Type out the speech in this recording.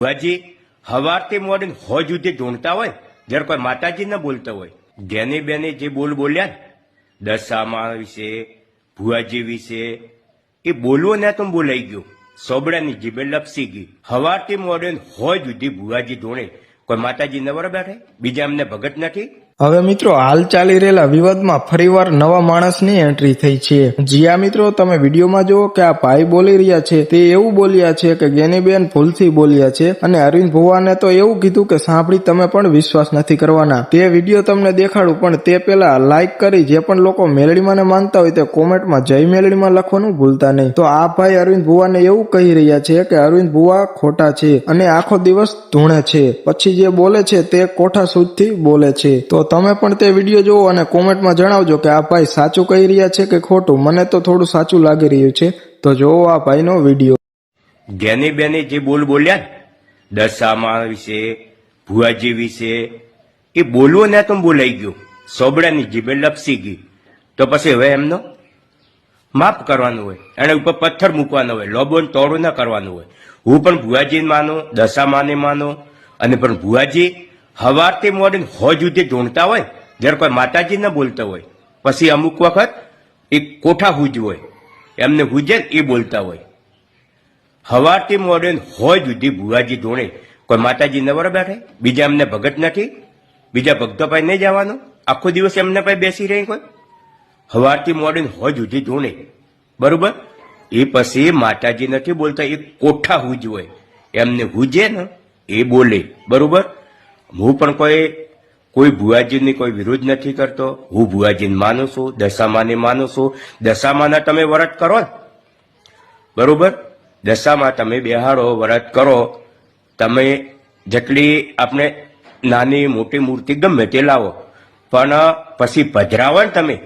ભુવાજી હવારથી મોર્નિંગ હોજ સુધી ઢૂંઢતા હોય, જ્યારે કોઈ માતાજી ના બોલતા હોય. જેની બેને જે બોલ બોલ્યા ને, દશામા વિશે, ભુવાજી વિશે, એ બોલવો ને તો બોલાઈ ગયો. સોબડાની જીભે લપસી ગઈ. હવારથી મોર્નિંગ હો સુધી ભુવાજી ઢોણે કોઈ માતાજી નવરા બેઠે બીજા એમને ભગત નથી? હવે મિત્રો, હાલ ચાલી રહેલા વિવાદમાં ફરીવાર નવા માણસની એન્ટ્રી થઈ છે. જીયા મિત્રો, તમે વિડીયોમાં જુઓ કે આ ભાઈ બોલી રહ્યા છે, તે એવું બોલ્યા છે કે ગેનીબેન ભૂલથી બોલ્યા છે અને અરવિંદ ભુવાને તો એવું કીધું કે સાંભળી, તમે પણ વિશ્વાસ નથી કરવાના. તે વીડિયો તમને દેખાડું, પણ તે પહેલા લાઈક કરી, જે પણ લોકો મેલડીમાં માનતા હોય તે કોમેન્ટમાં જય મેલડીમાં લખવાનું ભૂલતા નહીં. તો આ ભાઈ અરવિંદ ભુવાને એવું કહી રહ્યા છે કે અરવિંદ ભુવા ખોટા છે અને આખો દિવસ ધૂણે છે. પછી જે બોલે છે તે કોઠા સુજથી બોલે છે. તો તમે પણ તે વીડિયો જુઓ અને કોમેન્ટમાં જણાવજો કે આ ભાઈ સાચું કહી રહ્યા છે કે ખોટું. મને તો થોડું સાચું લાગી રહ્યું છે. તો જોવો આ ભાઈનો વીડિયો. જેની બેને જે બોલ બોલ્યા ને, દશામા વિશે, ભુવાજી વિશે, એ બોલવો ને તો બોલાઈ ગયો. સોબડાની જીભે લપસી ગઈ. તો પછી હવે એમનો માફ કરવાનું હોય. એને ઉપર પથ્થર મૂકવાનો હોય. લોબો ને તોડું ના કરવાનું હોય. હું પણ ભુવાજીને માનું, દશામાને માનો, અને પણ ભુવાજી હવારથી મોર્નિંગ હોજ સુધી ઢૂંઢતા હોય, જ્યારે કોઈ માતાજી ન બોલતા હોય, પછી અમુક વખત એ કોઠા હુજ હોય, એમને હુજે એ બોલતા હોય. હવારથી મોર્નિંગ હોય જુદી ભુવાજી ધોણે કોઈ માતાજી નવરા બેઠે, બીજા એમને ભગત નથી, બીજા ભક્તો પાસે નહીં જવાનું, આખો દિવસ એમને પાસે બેસી રહી કોઈ. હવારથી મોર્નિંગ હોય જુદી ધોણે બરોબર? એ પછી માતાજી નથી બોલતા, એ કોઠા હુજ હોય, એમને હુજે ને, એ બોલે, બરોબર? હું પણ કોઈ કોઈ ભુવાજીની કોઈ વિરોધ નથી કરતો. હું ભુવાજીને માનું છું, દશામાને માનું છું. દશામાના તમે વ્રત કરો બરોબર? દશામાં તમે બેહાડો, વ્રત કરો. તમે જેટલી આપણે નાની મોટી મૂર્તિ ગમે તે લાવો. પણ પછી પધરાવો ને તમે.